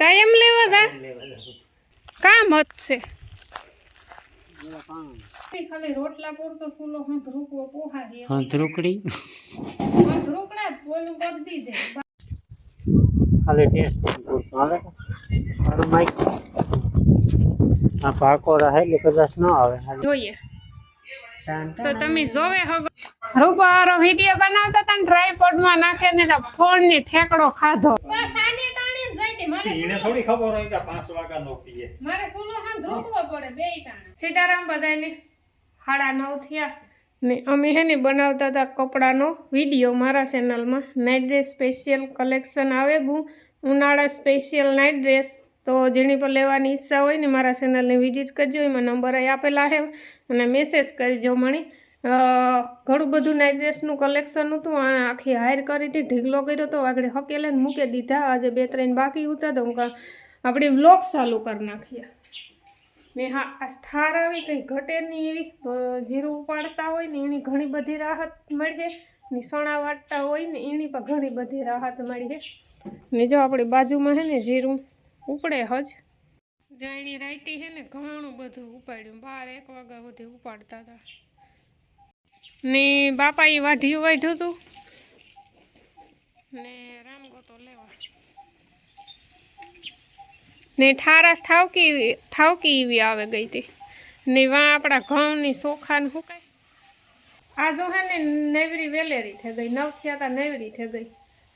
કાયમ લેવા જા. કામ હશે છે. ખાલી રોટલા પૂરતો સુલો હું ધ્રુકવો પોહાય હંધરુકડી ધ્રુકડા બોલું કરી દીજે. ખાલી ટેસ્ટ હાલે? મારું માઇક આ પાકો રહે એટલે કદાચ ન આવે. જોઈએ. તો તમે જોવે હવે રૂપારો વીડિયો બનાવતા હતા ને ટ્રાયપોડમાં નાખે ને તો ફોનની ઠેકડો ખાધો. બસ આની તાણી જ જઈ મારે એને થોડી ખબર હોય કે પાંચ વાગ્યા નો પીએ. મારે સુનો હાથ ધ્રુકવો પડે બે ટાણા સીતારામ બધાને સાડા નવ થયા ને અમે હે ને બનાવતા હતા કપડાનો વીડિયો મારા ચેનલમાં. નાઇટ ડ્રેસ સ્પેશિયલ કલેક્શન આવે ગું ઉનાળા સ્પેશિયલ નાઇટ ડ્રેસ તો જેની પર લેવાની ઈચ્છા હોય ને મારા ચેનલને વિઝિટ કરજો. એમાં નંબર અહીં આપેલા છે. અને મેસેજ કરજો મને ઘણું બધું નાઇટ ડ્રેસનું કલેક્શન હતું આ આખી હાયર કરી હતી ઢીગલો કર્યો તો આગળ હકેલે મૂકી દીધા. આજે બે ત્રણ બાકી હતા તો હું આપણે વ્લોગ ચાલુ કરી નાખીએ. ને હા, આ સ્થાર આવી, કંઈ ઘટે નહીં એવી જીરું ઉપાડતા હોય ને એની ઘણી બધી રાહત મળી છે. ને સણા વાટતા હોય ને એની પણ ઘણી બધી રાહત મળી છે. ને જો આપણી બાજુમાં છે ને જીરું ઉપડે હજ. જાણી રાઈતી છે ને ઘણું બધું ઉપાડ્યું. બાર એક વાગ્યા સુધી ઉપાડતા હતા. ને બાપાએ વાઢિયું વાઢ્યું હતું ને રામગોતો લેવા. ને ઠારાસ ઠાવકી ઠાવકી એવી આવે ગઈ હતી ને વાં આપણા ઘઉંની ચોખા હુકાય આ જો હે ને નેવરી વેલેરી થઈ ગઈ. નવ થયા હતા નેવરી થઈ ગઈ.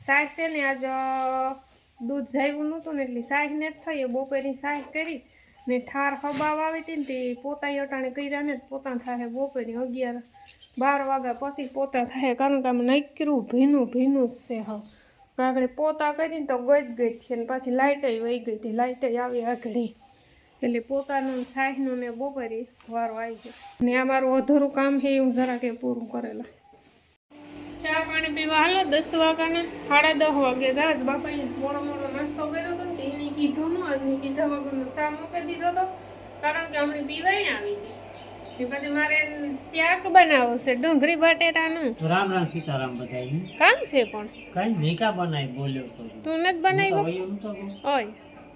સાહેબ છે ને આજ દૂધ જાયું નહોતું ને એટલી સાહેબ ને જ થઈ. એ બપોરની સાહેબ કરી ને ઠાર હબાવ આવી હતી ને તે પોતા અટાણે કર્યા ને પોતાના થાય બપોરની અગિયાર. બાર વાગ્યા પછી પોતા થાય, કારણ કે આમ નક્કરું ભીનું ભીનું જ છે હા આગળ પોતા કરીને તો ગઈ જ ગઈ છે અને પાછી લાઇટે વહી ગઈ હતી લાઇટે આવી આગળ એટલે પોતાનું સાહેનું ને બપોરે વારો આવી ગયો. ને આ મારું અધૂરું કામ છે હું જરા કે પૂરું કરેલા. ચા પાણી પીવા હાલો, દસ વાગ્યાના, સાડા દસ વાગે ગાજ બાપાએ મોડો મોડો નાસ્તો કર્યો હતો ને એને કીધું ન આજ કીધા વગરનો ચા મૂકી દીધો હતો કારણ કે અમને પીવાય આવી. હતી પછી મારે શાક બનાવવું છે ડુંગળી બટેટાનું. રામ રામ સીતારામ બધાય કામ છે પણ. કઈ નિકા બનાવી બોલ્યો તો. તું નથી બનાવ્યો? વયું નતો કહું. ઓય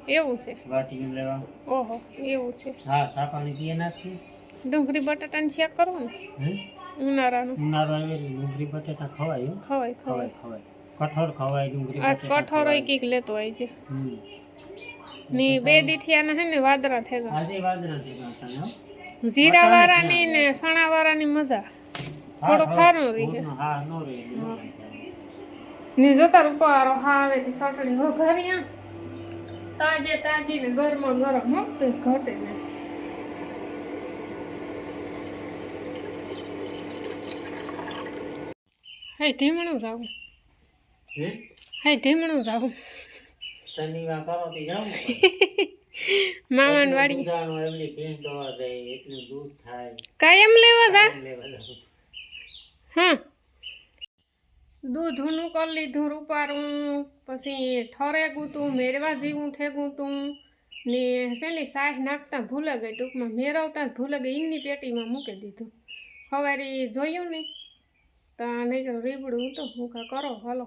એવું છે. વાટીયું લેવા. ઓહો એવું છે. હા સાપાની પીએ નાખી ડુંગળી બટાટાનું શાક કરવું ને? હે? ઉનાળાનું. ઉનાળો આવે એટલે ડુંગળી બટેટા ખવાય હો. ખવાય ખવાય. ખવાય ખવાય. કઠોળ ખવાય ડુંગળી આજ બટેટા કઠોરો ખવાય. કંઈક લેતો હોય છે. હમ. ને બે દીથિયાના હે ને વાદરા થઈ ગયા આજે વાદરા ભેગા હતા, હો. જીરા વાળાની ને સણા વાળાની મજા થોડો ખારો રહી છે હા નો રહે ને જોતા રૂપારો હા આવે તે સટણી વઘાર્યા તાજે તાજી ને ગરમા ગરમ હો ઘટે ને. હે ઢીમણું જાવું. હે? હે ઢીમણું જાવું. તની પરોથી જાઉં ને. મામાન એટલું વાડી. દૂધાણું એમની ભેંસ દોવા દે એટલું દૂધ થાય. કાયમ લેવા જા. હા. દૂધનું કરી લીધું રૂપારું પછી ઠરે તું મેરવા જેવું થેગું તું ને શેલી સાહ નાખતા ભૂલે ગઈ ટૂંકમાં મેરવતા જ ભૂલે ગઈ ઈની પેટીમાં મૂકી દીધું. સવારે જોયું ને તો નહીં કરું રીબડું તો હું કા કરો હલો.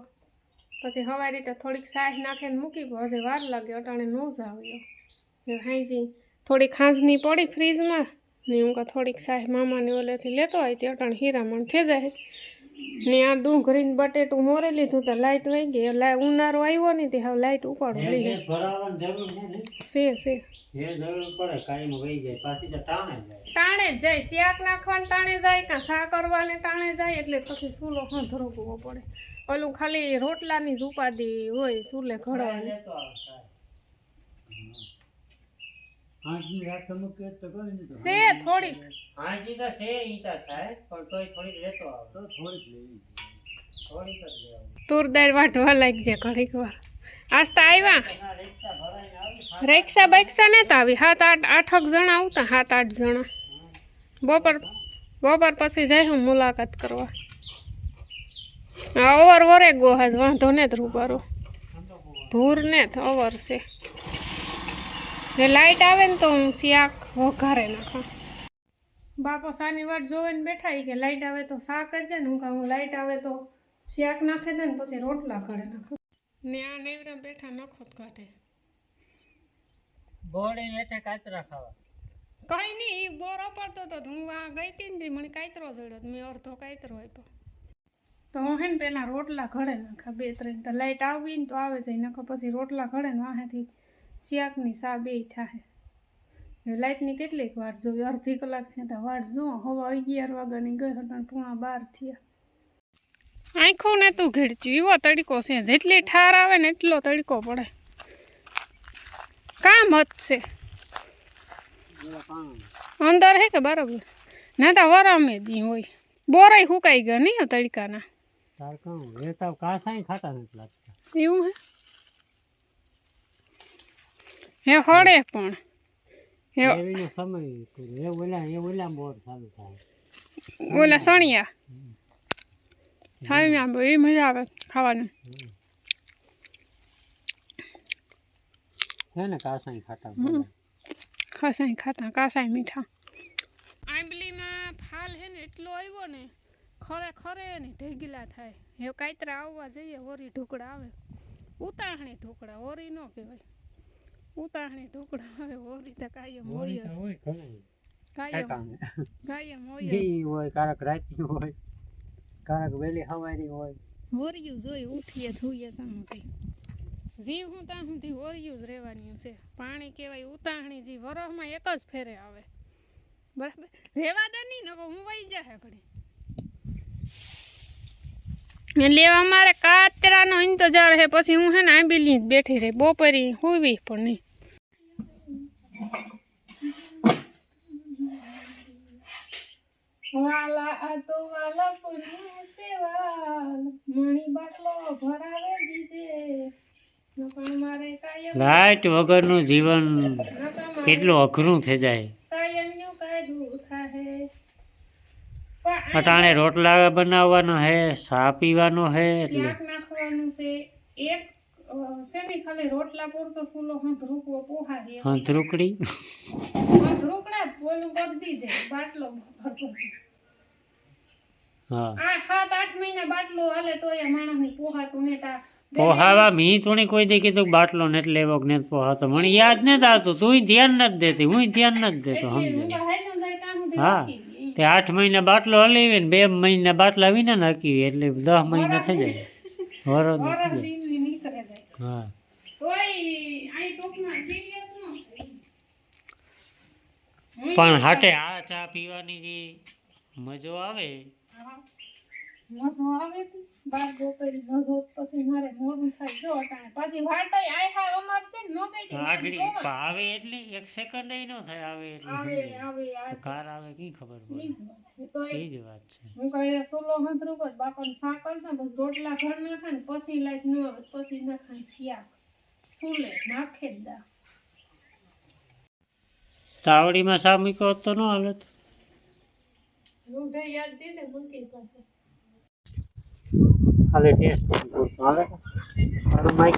પછી સવારે તો થોડીક સાહ નાખીને મૂકી ગયો. હજી વાર લાગ્યો અટાણે નો જ આવ્યો. ને હાઈજી થોડીક ખાંજની પડી ફ્રીજમાં. ને હું કા થોડીક સાહેબ મામાને ઓલેથી લેતો હોય તે અટણ હીરામણ થઈ જાય. ને આ ડુંગળીને બટેટું મોરે લીધું તો લાઇટ વહી ગઈ. લા ઉનાળો આવ્યો ને તે હવે લાઇટ ઉપાડો લઈ જરૂર છે ટાણે જાય. તાણે જ જાય. શાક નાખવાને તાણે જાય કાં શા કરવાને તાણે જાય એટલે પછી ચૂલો હંધરગવો પડે. ઓલું ખાલી રોટલાની જ ઉપાધિ હોય ચૂલે ઘડવાની. લેતો આવો સાહેબ. હાજી રાત મૂકે તો કોઈ નહીં તો. છે થોડીક. હાજી તો છે ઈ તો સાહેબ પણ તોય થોડીક લેતો આવો. તો થોડીક લેવી થોડીક જ લેવાની. તુર દાળ વાટવા લાગજે ઘડીક વાર. આજ તો આવ્યા ના રિક્ષા ભરાઈને આવી રેક્ષા બેક્ષા ને તો આવી. સાત આઠ આઠક જણા આવતા સાત આઠ જણા. બપોર બપોર પછી જાય હું મુલાકાત કરવા. હા, અવર વરે ગો હાજ વાંધો ને જ રૂપારો ભૂર ને જ અવર છે. ને લાઈટ આવે ને તો હું શાક વઘારે નાખા. બાપો સાની વાટ જોવે ને બેઠા કે લાઈટ આવે તો શાક જ છે ને. હું કહું લાઈટ આવે તો શાક નાખે દે ને પછી રોટલા ઘડે નાખો. ને આ નેવરા બેઠા નખોત કાઢે બોડી હેઠે કાચરા ખાવા. કઈ નહીં એ બોરો પડતો તો હું આ ગઈ હતી ને મને કાચરો જોડ્યો મેં અડધો કાચરો આપ્યો. તો હું હે ને પહેલાં રોટલા ઘડે નાખા બે ત્રણ. તો લાઈટ આવી ને તો આવે જાય નખો પછી રોટલા ઘડે ને વાહેથી શાકની સા બે થાય લાઇટની કેટલીક વાર જોઈ અડધી કલાક છે તો વાર જો હવા અગિયાર વાગ્યાની ગઈ હતા પૂણા બાર થયા. આંખો ને તું ઘેડચ્યું. એવો તડકો છે જેટલી ઠાર આવે ને એટલો તડકો પડે. કામ હદ છે. અંદર હે કે બરાબર ના તો વરામે દી હોય. બોરાય સુકાઈ ગયા નહીં તડકાના. એવું હે? હે હળે પણ. હે સમય ઓલા એ ઓલા બોર ચાલુ થાય. ઓલા સણિયા. થાય ને એ મજા આવે ખાવાનું. હે ને કાસાઈ ખાતા કાસાઈ ખાટા કાસાઈ મીઠા. આંબલીમાં ફાલ હે ને એટલો આવ્યો ને ખરે ખરે ને ઢેગીલા થાય. હે કાતરા આવવા જઈએ ઓરી ઢોકળા આવે. ઉતાહણી ઢોકળા ઓરી ન કહેવાય. ઉતાહણી ઢોકળા આવે હોરી તો કાયમ હોય. હોય કાયમ કાયમ હોય. જ. હોય કારક રાતની હોય કારક વેલી સવારની હોય. હોરિયું જોઈ ઉઠીએ ધોઈએ ત્યાં સુધી જીવ હું ત્યાં સુધી હોરિયું જ રહેવાનું છે. પાણી કહેવાય ઉતાહણી જી વરસમાં એક જ ફેરે આવે. બરાબર? રહેવા દે નહીં નકો હું વહી જાય ઘડી ને લેવા મારે કાતરાનો ઇંતજાર હે પછી હું હે ને આંબીલી જ બેઠી રહી. બપોરી હોવી પણ નહીં. વાલા આ તો વાલા પુરી સેવાલ મણી બાટલો ભરાવે દીજે. મારે કાયમ લાઈટ વગરનું જીવન કેટલું અઘરું થઈ જાય. કાયમનું કાયદું થાહે. અટાણે રોટલા બનાવવાનો હે સા પીવાનો હે એટલે. નાખવાનું છે. એક અ, ખાલી રોટલા પૂરતો સુલો હંત રૂકવો પોહાય હંથરૂકડી હંત રૂકડા. બોલું કરી દીજે બાટલો ભરતો હા આ સાત આઠ મહિના બાટલો હાલે તો એ માણસની પોહાતું ને તા. પોહાવા મી તું કોઈ દે કીધું બાટલો ને એટલે એવો ને પોહાતો. મને યાદ ન આવતું. તું ધ્યાન નથી દેતી. હું ધ્યાન નથી દેતો સમજે હા. તે આઠ મહિના બાટલો હલાવી ને બે મહિના બાટલા વિના નાખી એટલે દસ મહિના થઈ જાય. વરો થઈ જાય. હું. પણ હાટે આ ચા પીવાની જે મજો આવે હા. આવે બાર બપોરે મજો પછી મારે મોડું થાય. જો અટાણે પાછી વાટોય આય હા અમાર છે નો કઈ દે. આગળ આવે એટલે એક સેકન્ડ ન થાય આવે એટલે આવે આવે આવે. કાર આવે કઈ ખબર પડે? જ વાત છે. તો એ એ જ વાત છે. હું કહે ચૂલો હંતરું કર બાપાને શાક કરતા બસ રોટલા ઘર નાખે ને પછી લાઈટ ન આવે પછી નાખે શાક સુલે નાખે દા. તાવડીમાં સા મૂક્યો હોત તો ન હાલત રૂઢે યાદ દીધે મૂકી પાછું ખાલી ટેસ્ટ હાલે મારું માઇક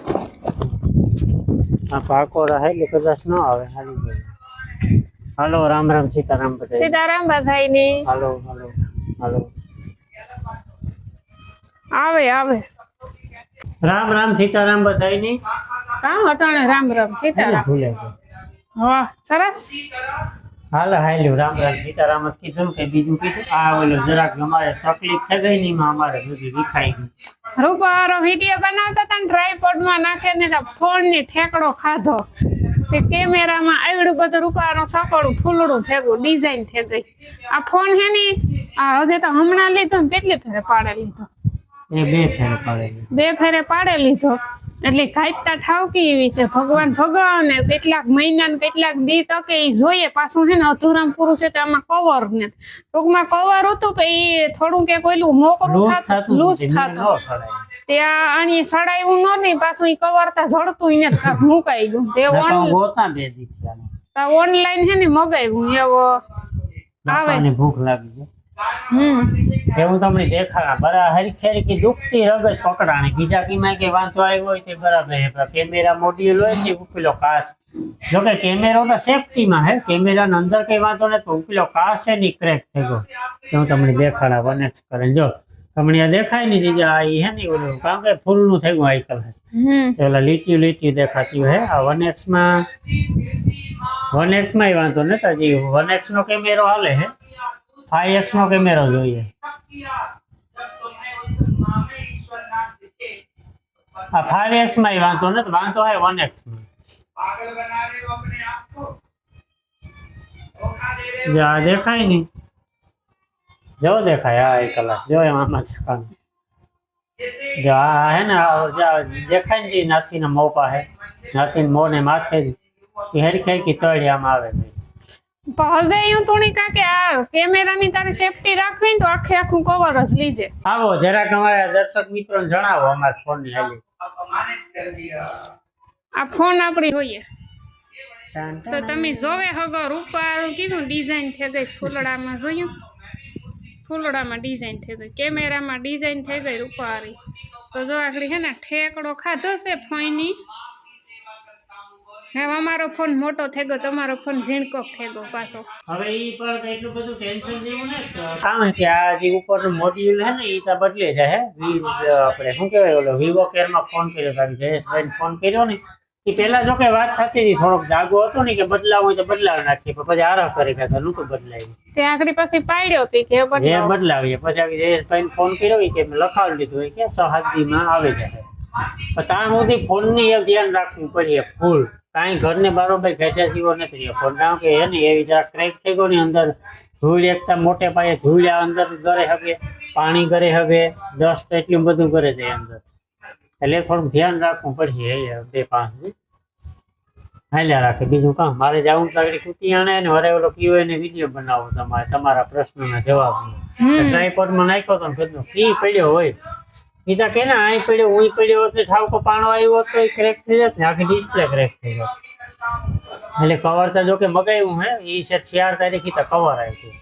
આ પાકો રહે એટલે કદાચ ન આવે. હાલી હાલો રામ રામ સીતારામ પટેલ સીતારામ ભાઈ ની હાલો હાલો હાલો. આવે આવે. રામ રામ સીતારામ બધાયની. કામ અટાણે રામ રામ સીતારામ. ભૂલે હા વાહ સરસ. હાલ હાલ્યું રામ રામ સીતારામ જ કીધું કે બીજું કીધું? આ ઓલું જરાક અમારે તકલીફ થઈ ગઈ નહીં અમારે બધું વિખાઈ ગયું. રૂપારો વીડિયો બનાવતા હતા ને ટ્રાયપોડમાં નાખે ને તો ફોનની ઠેકડો ખાધો. તે કેમેરામાં આવડું બધું રૂપારો સકડું ફૂલડું થેગું ડિઝાઇન થઈ ગઈ. આ ફોન હે ને આ હજે તો હમણાં લીધો ને કેટલી ફેરે પાડે લીધો? એ બે ફેરે પાડે બે ફેરે પાડે લીધો. એટલે કાયતા ઠાવકી એવી છે. ભગવાન ભગવાન ને કેટલાક મહિના ને કેટલાક દી ટકે એ જોઈએ. પાછું છે ને અધૂરામ પૂરું છે આમાં કવર ને. ટૂંકમાં કવર હતું તો એ થોડું કે કોઈલું મોકરું થતું લૂઝ થતું. ત્યાં આની સડાયું ન નહીં પાછું ઈ કવર તા જડતું એને કાંક મુકાઈ ગયું. તા ઓનલાઈન છે ને મગાવ્યું. એવો આવે. ભૂખ લાગી હમ. એવું તમને દેખાડા બરા હરખી હરખી દુખતી રગત પકડાણી બીજા કીમાં કે વાંધો આવ્યો હોય તે બરાબર છે પણ કેમેરા મોડ્યુલ હોય ને ઉપેલો કાચ જો કે કેમેરો તો સેફટીમાં હે કેમેરાના અંદર કઈ વાંધો નથી પણ ઉપેલો કાચ છે ને ક્રેક થઈ ગયો. એ હું તમને દેખાડા વનેક્સ કરે જો તમને આ દેખાય ને જીજા આ ઈ હે ને ઓલું કારણ કે ફૂલનું થઈ ગયું આઈકલ હમ. પેલા લીટી લીટી દેખાતી હોય આ વન એક્સમાં વન એક્સમાં વાંધો નથી હજી વન એક્સ નો કેમેરો હાલે છે ફાઈવ એક્સ નો કેમેરો જોઈએ. આ ફાઈવ એક્સમાં વાંધો નથી વાંધો હોય વન એક્સમાં જો આ દેખાય ને જો દેખાય આ એક કલાક જો એમ આમાં દેખાય જો આ હે ને આ જો આ દેખાય ને જે નાથી ના મોપા હે નાથી મો ને માથે જ એ હરખી હરખી તળી આમ આવે છે પણ હજે હું તો કાકે આ કેમેરાની તારે સેફટી રાખવી ને તો આખે આખું કવર જ લીજે. આવો જરાક અમારા દર્શક મિત્રોને જણાવો અમારા ફોનની હાલી આ ફોન આપણી જોઈએ. તો તમે જોવે હગો ઉપર કીધું ડિઝાઇન થઈ ગઈ ફૂલડામાં જોયું? ફૂલડામાં ડિઝાઇન થઈ ગઈ કેમેરામાં ડિઝાઇન થઈ ગઈ રૂપારી તો જો આગળ હે ને ઠેકડો ખાધો છે ફોઈની. હવે અમારો ફોન મોટો થઈ ગયો તમારો ફોન ઝીણકો થઈ ગયો પાછો. હવે ઈ પર કઈ એટલું બધું ટેન્શન જેવું ને કામ કે આ જે ઉપરનું મોડ્યુલ હે ને ઈ તો બદલે જાય હે. વી આપણે શું કહેવાય ઓલો વિવો કેરમાં ફોન કર્યો તો જયેશભાઈ ફોન કર્યો ને. એ પેલા જો કે વાત થતી હતી થોડોક જાગો હતો ને કે બદલાવું હોય તો બદલાવી નાખીએ પણ પછી આરામ કરી ગયા નહોતું બદલાવ્યું તે આગળ પછી પાડ્યો હતી કે એ બદલાવો. બદલાવીએ. પછી આ જયેશભાઈ ફોન કર્યો ઈ કે મેં લખાવી લીધું હોય કે સહાદીમાં આવી જશે. પણ ત્યાં સુધી ફોનની એક ધ્યાન રાખવું પડે ફૂલ કાંઈ ઘરને બારોબાર ઘેટા જેવો નથી રહ્યો. ફોન કારણ કે એને એવી જરા ક્રેક થઈ ગયો ને અંદર ધૂળ એકતા મોટે પાયે ધૂળ અંદર ગરે હવે પાણી ગરે હગે ડસ્ટ એટલું બધું કરે છે અંદર. એટલે થોડું ધ્યાન રાખવું પડશે બે પાંચ. હાલ્યા રાખે. બીજું કામ મારે જવું તો આગળ કૂટી આણે ને વરે ઓલો કીઓ એને વીડિયો બનાવો તમારે તમારા પ્રશ્નોના જવાબ. ટ્રાયપોડમાં નાખ્યો તો બધું કી પડ્યો હોય. કીધા કે ના અહીં પડ્યો હું પડ્યો હોત ને ઠાવકો પાણો આવ્યો તો એ ક્રેક થઈ જાય ને આખી ડિસ્પ્લે ક્રેક થઈ જાય એટલે કવર તો જો કે મગાવ્યું હે એ સેટ ચાર તારીખે તો કવર આવ્યું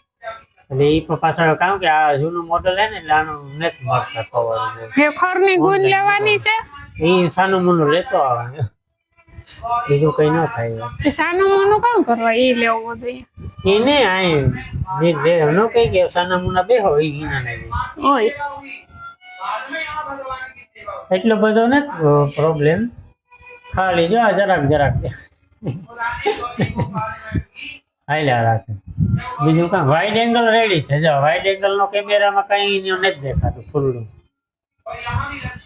એટલે એ પણ પાછળ કામ કે આ જૂનું મોડલ હે ને એટલે આનું નથી મળતા કવર હે ખરની ગુણ લેવાની છે? એ સાનું મુનું લેતો આવે બીજું કઈ ન થાય. એ સાનું મોનું કામ કરવા એ લેવો જોઈએ? એને આ ન કઈ કે સાના મુના બેહો હોય એના નહીં ઓય. એટલો બધો નથી પ્રોબ્લેમ ખાલી જો આ જરાક જરાક. હાલ્યા રાખે. બીજું કાં વાઇડ એંગલ રેડી છે. જો વાઇડ એંગલ નો કેમેરામાં કઈ નથી દેખાતું ફૂલનું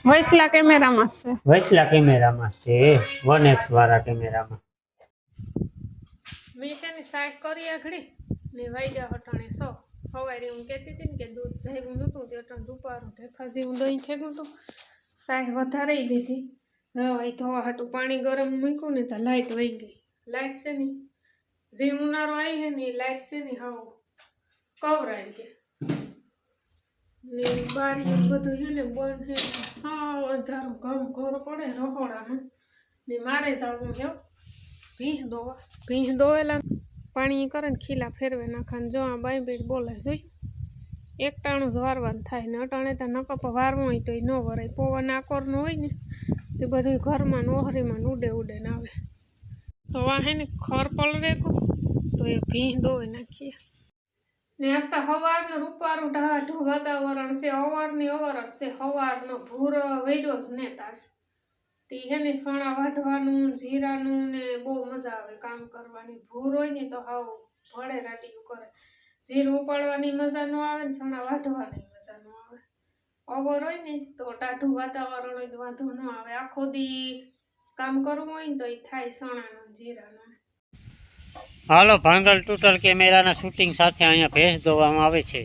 વૈસલા કેમેરામાં છે. વૈસલા કેમેરામાં છે. વન એક્સ વાળા કેમેરામાં મેં. છે ને સાઈડ કરી આખડી ને વાગ્યા હટાણે સો. સવારે હું કહેતી હતી ને કે દૂધ સાહેબ નહોતું તે અટાણ દુપારું ઢેફા જેવું દહીં ગયું હતું. શાક વધારે લીધી. હવે ધોવા હાટું પાણી ગરમ મૂક્યું ને તો લાઇટ વહી ગઈ. લાઇટ છે ને, જે ઉનાળો આવી છે ને એ લાઇટ છે ને હાવ કવરાઈ ગયા. ને બારી બધું છે ને બંધ છે હા અંધારું ઘમ ઘર પડે રહોડામાં ને મારે જવું છે ભીંસ દોવા ભીંસ દોવેલા પાણી કરે ને ખીલા ફેરવે નાખા જો આ બાઈ બેટ બોલે, જોઈ, એક ટાણું જ વારવાનું થાય ને અટાણે તો નકપ વારવું હોય તો ન વરાય. પવન આકોરનું હોય ને, તે બધું ઘરમાં ને ઓહરીમાં ને ઉડે ઉડે ને આવે. તો આ હે ને ખર પલરે તો એ ભીંસ દોવે નાખીએ. ને આસ્તા હવારનું રૂપારું ઢાઢું વાતાવરણ છે. અવારની અવાર છે. હવારનો ભૂર વેજો જ ને તાસ. તે હે ને સણા વાઢવાનું, જીરાનું ને બહુ મજા આવે કામ કરવાની. ભૂર હોય ને તો હાવ ભળે રાટીયું કરે. જીરું ઉપાડવાની મજા ન આવે ને સોણા વાઢવાની મજા ન આવે. અવર હોય ને તો ટાઢું વાતાવરણ હોય તો વાંધો ન આવે. આખો દી કામ કરવું હોય ને તો એ થાય સોણાનું, જીરાનું. હાલો, ભાંગલ ટૂટલ કેમેરાના શૂટિંગ સાથે અહીંયા ભેંસ ધોવામાં આવે છે.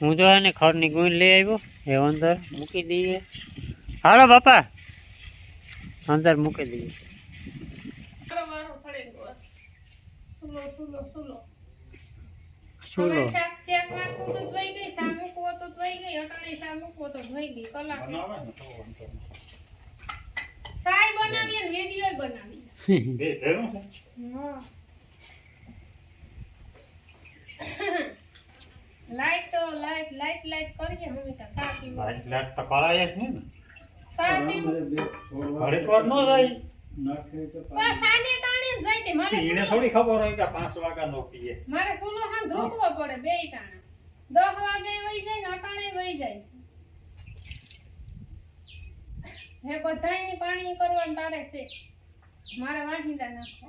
હું તો એને ને ખડની ગુણ લઈ આવ્યો. એ અંદર મૂકી દઈએ. હાલો બાપા. અંદર મૂકી દઈએ. વારો સુલો ને વીડિયો બે ભેરું છે? લાઈટ તો લાઈટ લાઈટ લાઈટ કરીએ અમે તો સા લાઈટ લાઈટ તો કરાય જ નહીં ને. સા ઘડીક વાર ન જાય. બસ સાડી તાણી જ જાય તે મારે એને થોડી ખબર હોય કે પાંચ વાગ્યા નો મારે સુલો હાથ ધ્રુકવો પડે બે ટાણા દસ વાગે વહી જાય ને અટાણે વહી જાય. હે બધાયની પાણી કરવાનું તારે છે. મારે વાંચી નાખો